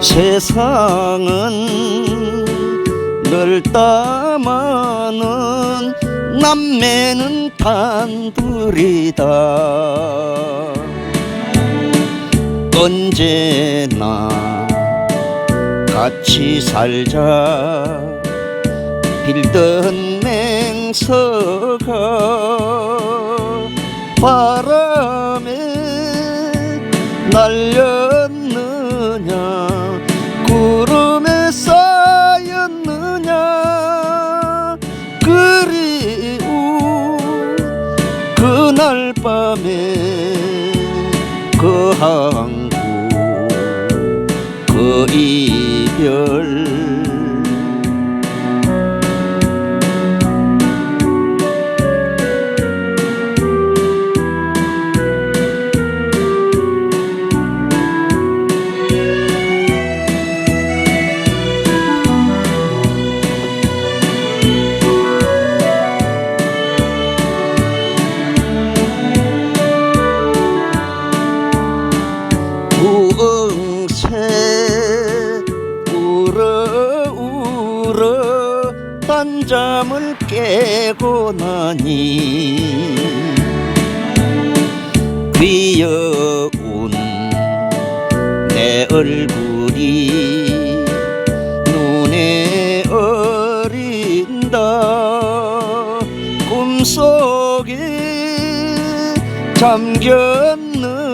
세상은 넓다마는 남매는 단둘이다. 언제나 같이 살자. 빌던 맹서가 바람에 날렸 그날 밤에 그 항구 그 이별 울어 단잠을 깨고 나니 귀여운 내 얼굴이 눈에 어린다. 꿈속에 잠겼느냐?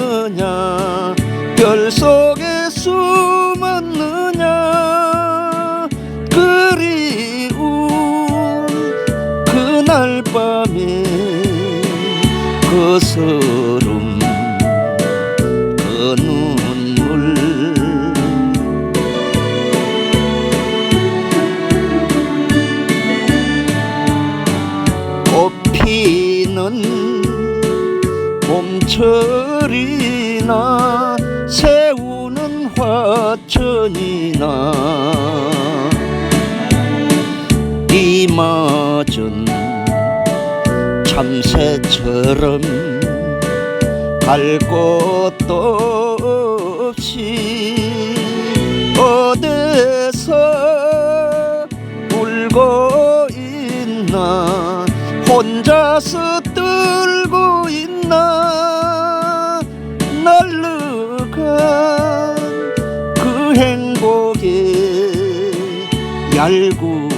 별속 그 서름 그 눈물. 꽃피는 봄철이나 새우는 화천이나 이마전 참새처럼 갈 곳도 없이 어디서 울고 있나? 혼자서 떨고 있나? 날르간 그 행복에 얄고